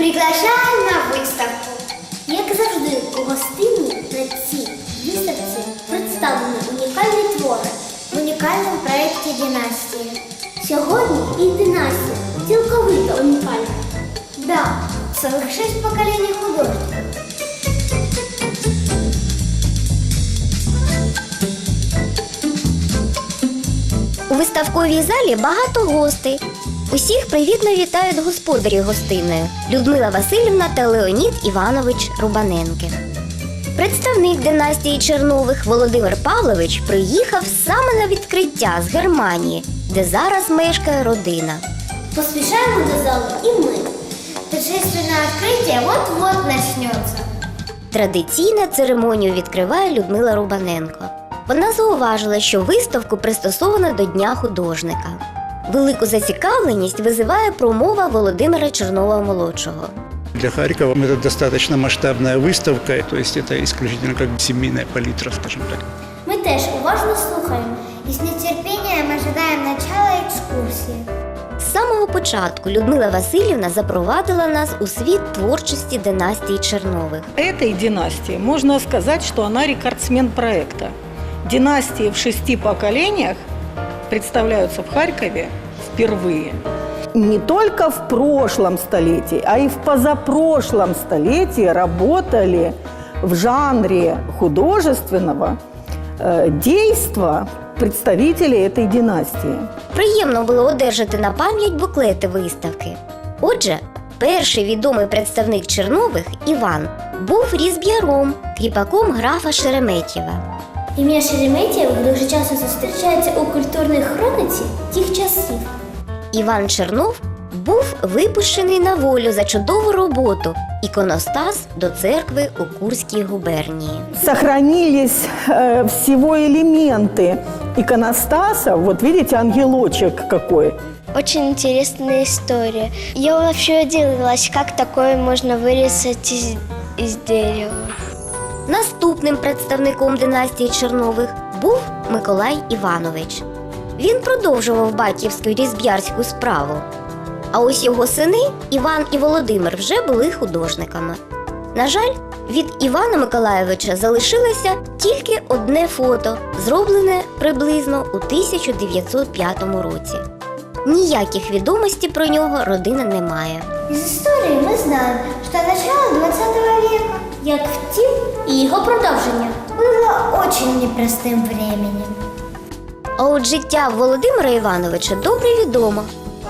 Приглашаю на виставку. Як завжди, у гостині на цій виставці представлені унікальні твори в унікальному проєкті династії. Сьогодні і династія цілковито унікальна. Да, 46 поколінь художників. У виставковій залі багато гостей. Усіх привітно вітають господарі гостиною Людмила Васильівна та Леонід Іванович Рубаненки. Представник династії Чернових Володимир Павлович приїхав саме на відкриття з Германії, де зараз мешкає родина. Поспішаємо до залу і ми. Торжественное открытие вот-вот начнется. Традиційно церемонію відкриває Людмила Рубаненко. Вона зауважила, що виставку пристосовано до Дня художника. Велику зацікавленість визиває промова Володимира Чернова молодшого. Для Харькова это достаточно масштабная выставка, то есть это исключительно как семейная палитра, скажем так. Ми теж уважно слухаємо і з нетерпінням ожидаємо начала екскурсії. З самого початку Людмила Васильівна запровадила нас у світ творчості династії Чернових. Этой династии можно сказать, что она рекордсмен проекта. Династии в шести поколениях представляются в Харькове впервые. не только в прошлом столетии, а и в позапрошлом столетии работали в жанре художественного э, действа представители этой династии. Приємно було одержати на пам'ять буклети виставки. Отже, перший відомий представник Чернових Іван був різб'яром, кріпаком графа Шереметєва. Ім'я Шереметєвих дуже часто зустрічається у культурній хрониці тих часів. Іван Чернов був випущений на волю за чудову роботу іконостас до церкви у Курській губернії. Сохранились э, всего элементы иконостаса. Вот видите, ангелочек какой. Очень интересная история. Я вообще удивилась, как такое можно вырезать из, из дерева. Наступним представником династії Чернових був Миколай Іванович. Він продовжував батьківську різб'ярську справу. А ось його сини Іван і Володимир вже були художниками. На жаль, від Івана Миколайовича залишилося тільки одне фото, зроблене приблизно у 1905 році. Ніяких відомостей про нього родина не має. Знаем, что начало 20 века, як втім, і його продовження було очень непростим временем. А от життя Володимира Івановича добре відомо.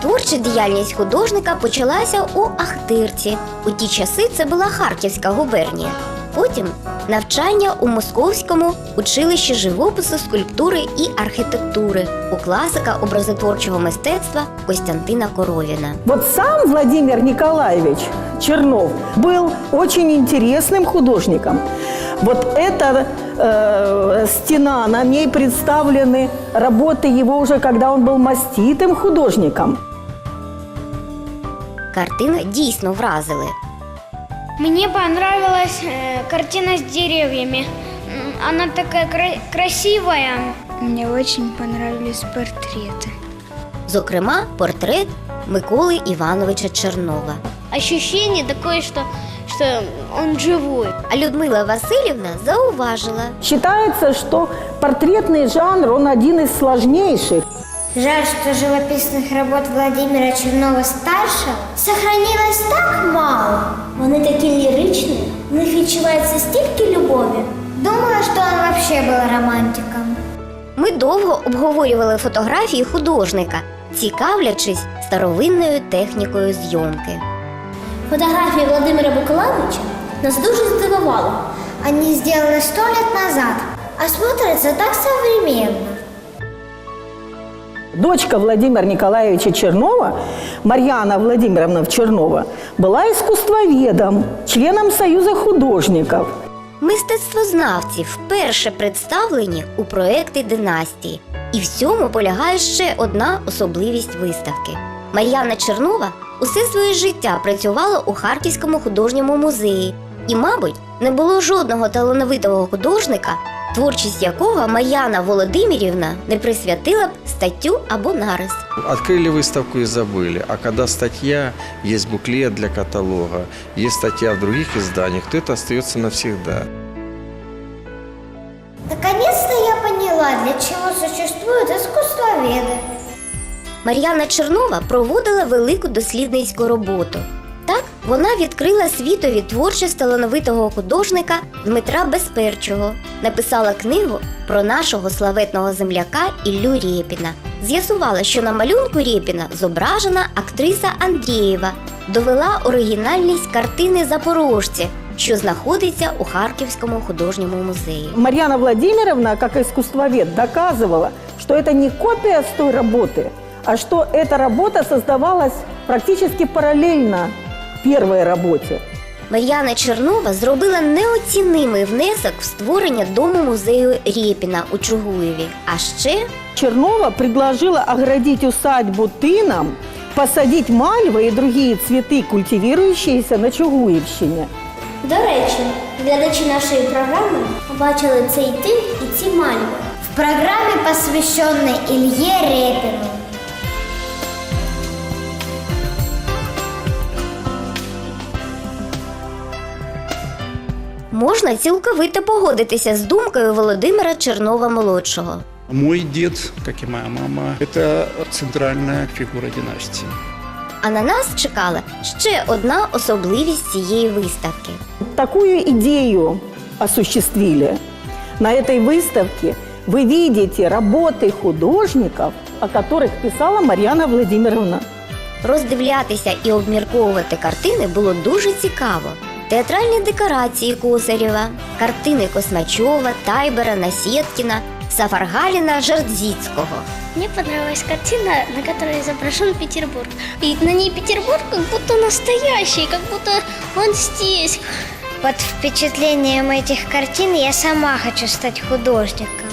Творча діяльність художника почалася у Ахтирці. У ті часи це була Харківська губернія. Потім навчання у Московському училищі живопису, скульптури і архітектури у класика образотворчого мистецтва Костянтина Коровіна. Вот сам Владимир Николаевич Чернов был очень интересным художником. Вот эта э, стена, на ней представлены работы его уже, когда он был маститым художником. Картини дійсно вразили. Мне понравилась э, картина с деревьями. Она такая кра- красивая. Мне очень понравились портреты. Зокрема, портрет Миколи Івановича Чернова. Ощущение такое, что, что он живой. А Людмила Васильівна зауважила, Считается, что портретный жанр, он один из сложнейших. Жаль, что живописных работ Владимира Чернова-старшего сохранилось так мало. Вони такі ліричні, в них відчувається стільки любові. Думаю, що він вообще був романтиком. Ми довго обговорювали фотографії художника, цікавлячись старовинною технікою зйомки. Фотографії Владимира Миколаевича нас дуже здивували. Они сделаны сто лет назад, а смотрятся так современно. Дочка Владимира Николаевича Чернова, Марьяна Владимировна Чернова, была искусствоведом, членом Союза художников. Мистецтвознавці вперше представлені у проекти династії. І в цьому полягає ще одна особливість виставки. Мар'яна Чернова усе своє життя працювала у Харківському художньому музеї, і, мабуть, не було жодного талановитого художника, творчість якого Мар'яна Володимирівна не присвятила б статтю або нарис. Открыли выставку и забыли. А когда статья, есть буклет для каталога, есть статья в других изданиях, то это остается навсегда. Наконец-то я поняла, поняла, для чего существуют искусствоведы. Мар'яна Чернова проводила велику дослідницьку роботу. Так, вона відкрила світові творчість талановитого художника Дмитра Безперчого, написала книгу про нашого славетного земляка Іллю Рєпіна. З'ясувала, що на малюнку Рєпіна зображена актриса Андрієва, довела оригінальність картини Запорожці, що знаходиться у Харківському художньому музеї. Марьяна Владимировна, как искусствовед, доказывала, что это не копия с той работы, а что эта работа создавалась практически параллельно первой работе. Мар'яна Чернова зробила неоцінимий внесок в створення дому музею Рєпіна у Чугуєві. А ще Чернова предложила оградить усадьбу тыном, посадить мальвы и другие цветы, культивирующиеся на Чугуевщине. До речі, глядачі нашої програми побачили цей тин і ці мальви в програмі, посвященной Ільє Репіну. можна цілковито погодитися з думкою Володимира Чернова молодшого. Мой дед, как и моя мама, это центральная фигура династии. А на нас чекала ще одна особливість цієї виставки. Такую идею осуществили. На этой выставке вы видите работы художников, о которых писала Марьяна Владимировна. Роздивлятися і обмірковувати картини було дуже цікаво. Театральні декорації Косарєва, картини Космачова, Тайбера, Насєткіна, Сафаргаліна, Жардзіцького. Мне понравилась картина, на которой изображен Петербург. И на ней Петербург как будто настоящий, как будто он здесь. Под впечатлением этих картин я сама хочу стать художником.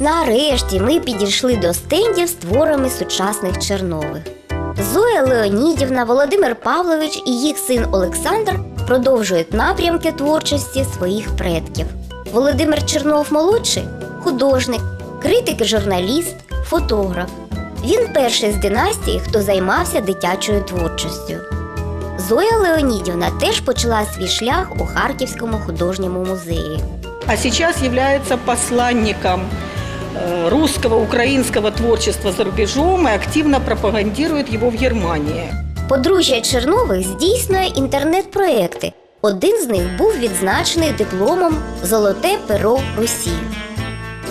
Нарешті ми підійшли до стендів з творами сучасних Чернових. Зоя Леонідівна, Володимир Павлович і їх син Олександр продовжують напрямки творчості своїх предків. Володимир Чернов молодший художник, критик журналіст, фотограф. Він перший з династії, хто займався дитячою творчістю. Зоя Леонідівна теж почала свій шлях у Харківському художньому музеї. А сейчас является посланником русского, украинского творчества за рубежом и активно пропагандирует его в Германии. Подружжя Чернових здійснює інтернет-проекти. Один з них був відзначений дипломом Золоте перо Русі.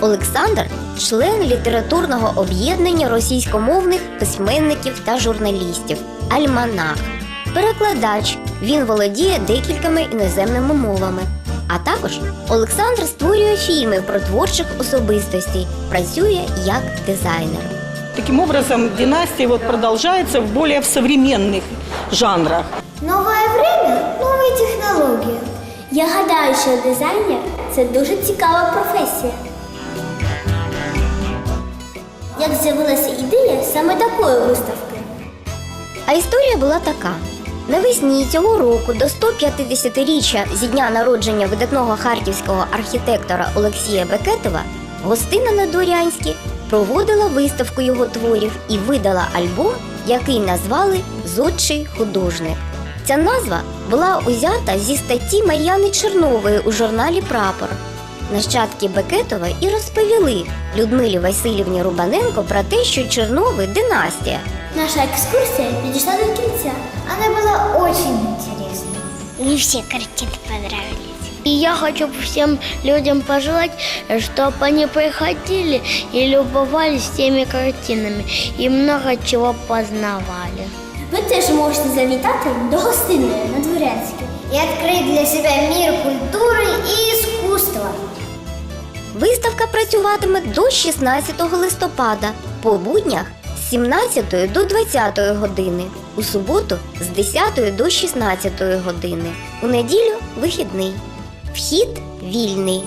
Олександр член літературного об'єднання російськомовних письменників та журналістів Альманах. Перекладач. Він володіє декількома іноземними мовами. А також Олександр створює фільми про творчих особистостей, працює як дизайнер. Таким образом, династия вот продолжается в более в современных жанрах. Нове время, нові технології. Я гадаю, що дизайнер це дуже цікава професія. Як з'явилася ідея саме такої виставки? А історія була така: навесні цього року до 150-річчя зі дня народження видатного харківського архітектора Олексія Бекетова гостина на Дорянській проводила виставку його творів і видала альбом, який назвали Зодчий художник. Ця назва була узята зі статті Мар'яни Чернової у журналі Прапор. Нащадки Бекетова і розповіли Людмилі Васильівні Рубаненко про те, що Чернови династія. Наша экскурсия підійшла до кінця. Она была очень интересной. Мне все картины понравились. И я хочу всем людям пожелать, чтобы они приходили и любовались теми картинами и много чего познавали. Ви теж можете завітати до гостиної на Дворянській і відкрити для себе мір культури і іскусства. Виставка працюватиме до 16 листопада, по буднях з 17 до 20 години, у суботу з 10 до 16 години, у неділю вихідний. Вхід вільний.